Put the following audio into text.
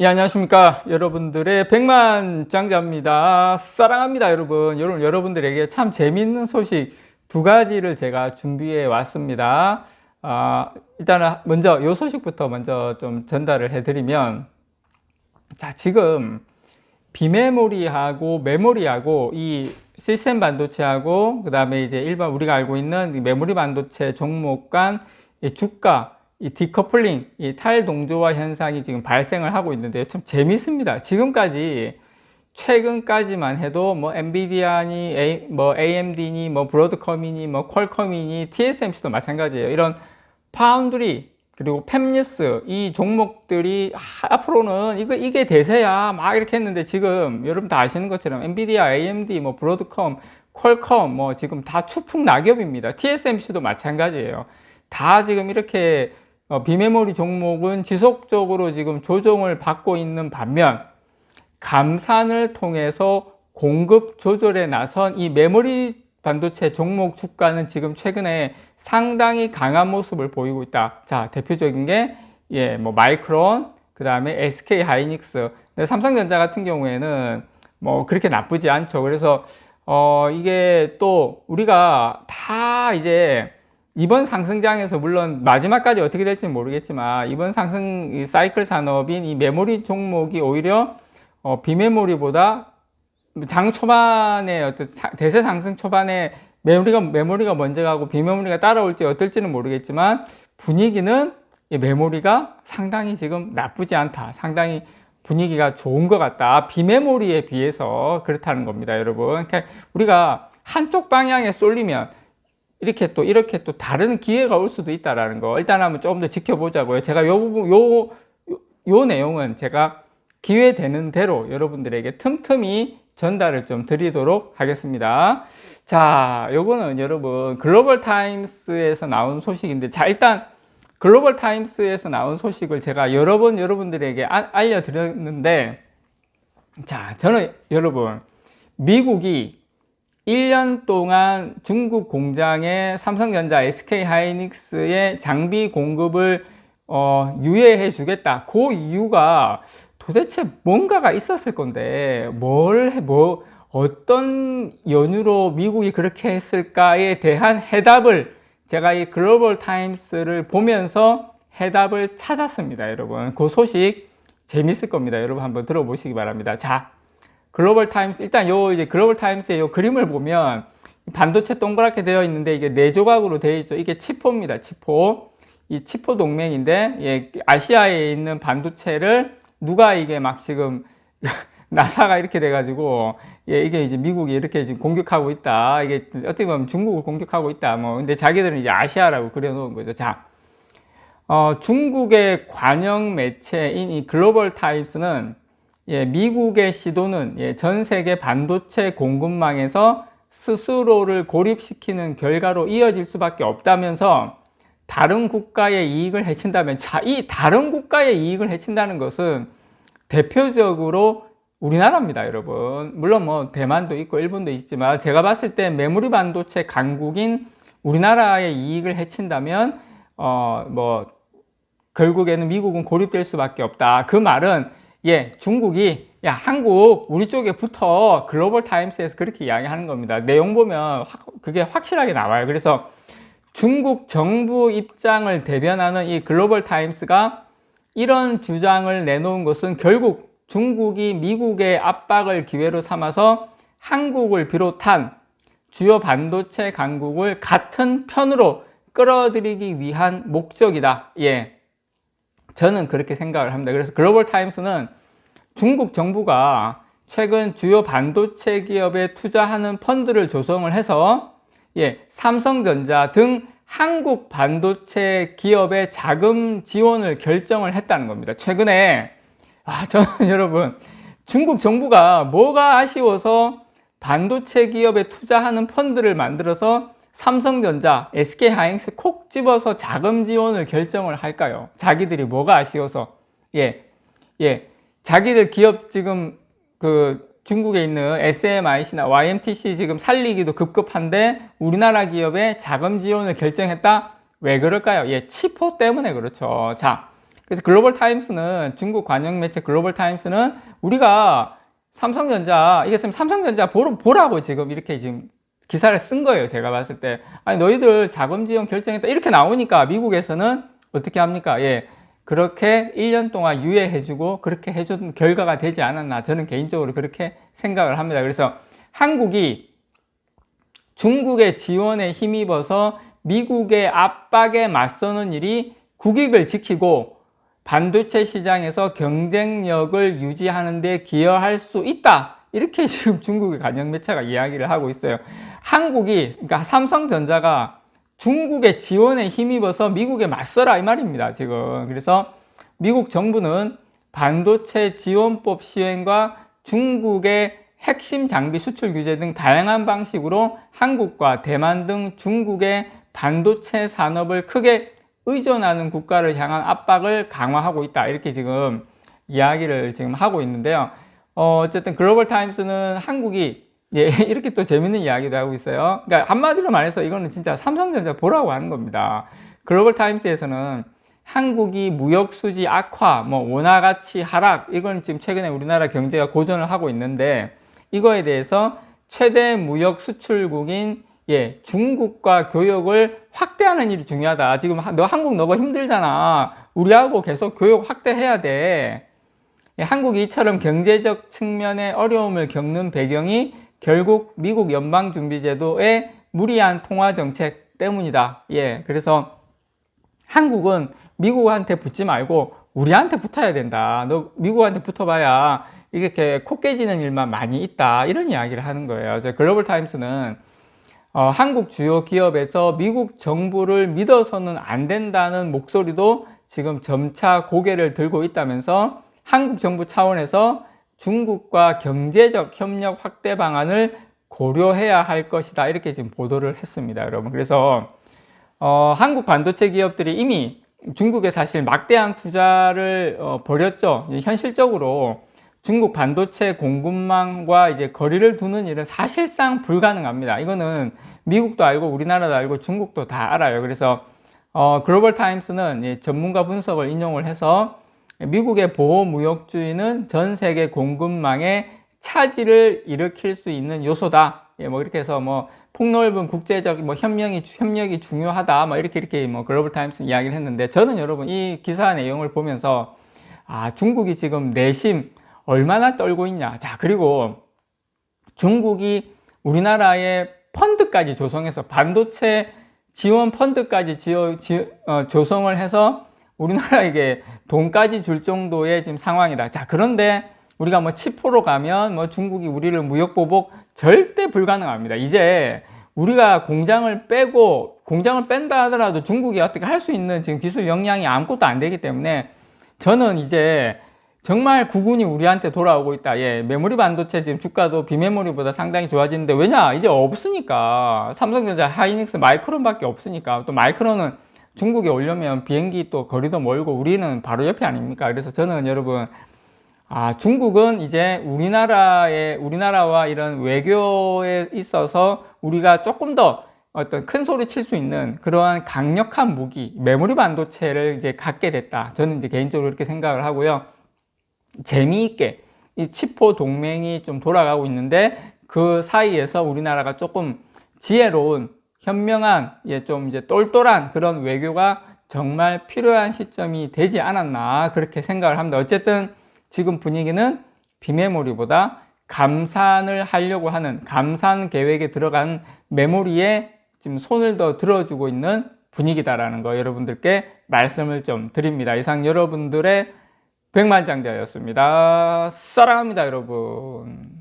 예, 안녕하십니까. 여러분들의 백만장자입니다. 사랑합니다, 여러분. 여러분, 여러분들에게 참 재밌는 소식 두 가지를 제가 준비해 왔습니다. 아, 일단은 먼저 요 소식부터 먼저 좀 전달을 해드리면, 자, 지금 비메모리하고 메모리하고 이 시스템 반도체하고 그 다음에 이제 일반 우리가 알고 있는 이 메모리 반도체 종목 간이 주가 이 디커플링, 이 탈동조화 현상이 지금 발생을 하고 있는데요. 참 재밌습니다. 지금까지 최근까지만 해도 뭐 엔비디아니, A, 뭐 AMD니, 뭐 브로드컴이니, 뭐 퀄컴이니, TSMC도 마찬가지예요. 이런 파운드리 그리고 팹리스 이 종목들이 아, 앞으로는 이거 이게 대세야 막 이렇게 했는데 지금 여러분 다 아시는 것처럼 엔비디아, AMD, 뭐 브로드컴, 퀄컴 뭐 지금 다 추풍 낙엽입니다. TSMC도 마찬가지예요. 다 지금 이렇게 어, 비메모리 종목은 지속적으로 지금 조정을 받고 있는 반면 감산을 통해서 공급 조절에 나선 이 메모리 반도체 종목 주가는 지금 최근에 상당히 강한 모습을 보이고 있다. 자, 대표적인 게, 예, 뭐, 마이크론, 그 다음에 SK 하이닉스. 삼성전자 같은 경우에는 뭐, 그렇게 나쁘지 않죠. 그래서, 어, 이게 또 우리가 다 이제 이번 상승장에서 물론 마지막까지 어떻게 될지는 모르겠지만 이번 상승 사이클 산업인 이 메모리 종목이 오히려 어, 비메모리보다 장 초반에 어떤 대세 상승 초반에 메모리가 메모리가 먼저 가고 비메모리가 따라올지 어떨지는 모르겠지만 분위기는 이 메모리가 상당히 지금 나쁘지 않다. 상당히 분위기가 좋은 것 같다. 비메모리에 비해서 그렇다는 겁니다, 여러분. 그러니까 우리가 한쪽 방향에 쏠리면 이렇게 또 이렇게 또 다른 기회가 올 수도 있다라는 거 일단 한번 조금 더 지켜보자고요. 제가 요 부분 요, 요, 요 내용은 제가 기회 되는 대로 여러분들에게 틈틈이 전달을 좀 드리도록 하겠습니다. 자, 요거는 여러분 글로벌 타임스에서 나온 소식인데 자, 일단 글로벌 타임스에서 나온 소식을 제가 여러 번 여러분들에게 아, 알려드렸는데 자, 저는 여러분 미국이 1년 동안 중국 공장에 삼성전자, SK 하이닉스의 장비 공급을 어, 유예해 주겠다. 그 이유가 도대체 뭔가가 있었을 건데 뭘 해, 뭐 어떤 연유로 미국이 그렇게 했을까에 대한 해답을 제가 이 글로벌 타임스를 보면서 해답을 찾았습니다, 여러분. 그 소식 재밌을 겁니다. 여러분 한번 들어보시기 바랍니다. 자, 글로벌 타임스 일단 요 이제 글로벌 타임스의 요 그림을 보면 반도체 동그랗게 되어 있는데 이게 네 조각으로 되어 있죠. 이게 치포입니다. 치포. 이 치포 동맹인데 예, 아시아에 있는 반도체를 누가 이게 막 지금 나사가 이렇게 돼가지고 예, 이게 이제 미국이 이렇게 지금 공격하고 있다. 이게 어떻게 보면 중국을 공격하고 있다. 뭐 근데 자기들은 이제 아시아라고 그려놓은 거죠. 자, 어, 중국의 관영 매체인 이 글로벌 타임스는 예, 미국의 시도는 예, 전 세계 반도체 공급망에서 스스로를 고립시키는 결과로 이어질 수밖에 없다면서 다른 국가의 이익을 해친다면 자, 이 다른 국가의 이익을 해친다는 것은 대표적으로 우리나라입니다, 여러분. 물론 뭐 대만도 있고 일본도 있지만 제가 봤을 때 메모리 반도체 강국인 우리나라의 이익을 해친다면 어 뭐 결국에는 미국은 고립될 수밖에 없다. 그 말은 예, 중국이 야, 한국 우리 쪽에 붙어 글로벌 타임스에서 그렇게 이야기하는 겁니다. 내용 보면 확, 그게 확실하게 나와요. 그래서 중국 정부 입장을 대변하는 이 글로벌 타임스가 이런 주장을 내놓은 것은 결국 중국이 미국의 압박을 기회로 삼아서 한국을 비롯한 주요 반도체 강국을 같은 편으로 끌어들이기 위한 목적이다. 예. 저는 그렇게 생각을 합니다. 그래서 글로벌 타임스는 중국 정부가 최근 주요 반도체 기업에 투자하는 펀드를 조성을 해서 예, 삼성전자 등 한국 반도체 기업의 자금 지원을 결정을 했다는 겁니다. 최근에 아, 저는 여러분 중국 정부가 뭐가 아쉬워서 반도체 기업에 투자하는 펀드를 만들어서 삼성전자, SK 하이닉스 콕 집어서 자금 지원을 결정을 할까요? 자기들이 뭐가 아쉬워서 예, 예, 자기들 기업 지금 그 중국에 있는 SMIC나 YMTC 지금 살리기도 급급한데 우리나라 기업에 자금 지원을 결정했다? 왜 그럴까요? 예, 치포 때문에 그렇죠. 자, 그래서 글로벌 타임스는 중국 관영 매체 글로벌 타임스는 우리가 삼성전자 이게 지금 삼성전자 보라고 지금 이렇게 지금 기사를 쓴 거예요. 제가 봤을 때 아니 너희들 자금 지원 결정했다 이렇게 나오니까 미국에서는 어떻게 합니까? 예. 그렇게 1년 동안 유예해주고 그렇게 해준 결과가 되지 않았나 저는 개인적으로 그렇게 생각을 합니다. 그래서 한국이 중국의 지원에 힘입어서 미국의 압박에 맞서는 일이 국익을 지키고 반도체 시장에서 경쟁력을 유지하는 데 기여할 수 있다. 이렇게 지금 중국의 관영 매체가 이야기를 하고 있어요. 한국이, 그러니까 삼성전자가 중국의 지원에 힘입어서 미국에 맞서라 이 말입니다. 지금. 그래서 미국 정부는 반도체 지원법 시행과 중국의 핵심 장비 수출 규제 등 다양한 방식으로 한국과 대만 등 중국의 반도체 산업을 크게 의존하는 국가를 향한 압박을 강화하고 있다. 이렇게 지금 이야기를 지금 하고 있는데요. 어, 어쨌든 글로벌 타임스는 한국이 예, 이렇게 또 재밌는 이야기도 하고 있어요. 그러니까 한마디로 말해서 이거는 진짜 삼성전자 보라고 하는 겁니다. 글로벌 타임스에서는 한국이 무역 수지 악화, 뭐 원화 가치 하락, 이건 지금 최근에 우리나라 경제가 고전을 하고 있는데 이거에 대해서 최대 무역 수출국인 예, 중국과 교역을 확대하는 일이 중요하다. 지금 너 한국 너무 힘들잖아. 우리하고 계속 교역 확대해야 돼. 예, 한국이 이처럼 경제적 측면의 어려움을 겪는 배경이 결국 미국 연방준비제도의 무리한 통화 정책 때문이다. 예, 그래서 한국은 미국한테 붙지 말고 우리한테 붙어야 된다. 너 미국한테 붙어봐야 이렇게 코 깨지는 일만 많이 있다. 이런 이야기를 하는 거예요. 글로벌 타임스는 어, 한국 주요 기업에서 미국 정부를 믿어서는 안 된다는 목소리도 지금 점차 고개를 들고 있다면서 한국 정부 차원에서 중국과 경제적 협력 확대 방안을 고려해야 할 것이다. 이렇게 지금 보도를 했습니다, 여러분. 그래서 어, 한국 반도체 기업들이 이미 중국에 사실 막대한 투자를 어, 벌였죠. 현실적으로 중국 반도체 공급망과 이제 거리를 두는 일은 사실상 불가능합니다. 이거는 미국도 알고 우리나라도 알고 중국도 다 알아요. 그래서 어, 글로벌 타임스는 전문가 분석을 인용을 해서 미국의 보호무역주의는 전 세계 공급망에 차질을 일으킬 수 있는 요소다. 예, 뭐 이렇게 해서 뭐 폭넓은 국제적 뭐 협력이 협력이 중요하다. 뭐 이렇게 이렇게 뭐 글로벌 타임스 이야기를 했는데 저는 여러분 이 기사 내용을 보면서 아 중국이 지금 내심 얼마나 떨고 있냐. 자 그리고 중국이 우리나라의 펀드까지 조성해서 반도체 지원 펀드까지 지어, 지, 어, 조성을 해서 우리나라에게 돈까지 줄 정도의 지금 상황이다. 자, 그런데 우리가 뭐 치포로 가면 뭐 중국이 우리를 무역 보복 절대 불가능합니다. 이제 우리가 공장을 빼고 공장을 뺀다 하더라도 중국이 어떻게 할 수 있는 지금 기술 역량이 아무것도 안 되기 때문에 저는 이제 정말 구군이 우리한테 돌아오고 있다. 예, 메모리 반도체 지금 주가도 비메모리보다 상당히 좋아지는데 왜냐? 이제 없으니까. 삼성전자, 하이닉스, 마이크론밖에 없으니까. 또 마이크론은 중국에 오려면 비행기 또 거리도 멀고 우리는 바로 옆에 아닙니까? 그래서 저는 여러분 아, 중국은 이제 우리나라의 우리나라와 이런 외교에 있어서 우리가 조금 더 어떤 큰 소리 칠 수 있는 그러한 강력한 무기, 메모리 반도체를 이제 갖게 됐다. 저는 이제 개인적으로 그렇게 생각을 하고요. 재미있게 이 치포 동맹이 좀 돌아가고 있는데 그 사이에서 우리나라가 조금 지혜로운 현명한 예, 좀 이제 똘똘한 그런 외교가 정말 필요한 시점이 되지 않았나 그렇게 생각을 합니다. 어쨌든 지금 분위기는 비메모리보다 감산을 하려고 하는 감산 계획에 들어간 메모리에 지금 손을 더 들어주고 있는 분위기다라는 거 여러분들께 말씀을 좀 드립니다. 이상 여러분들의 백만장자였습니다. 사랑합니다, 여러분.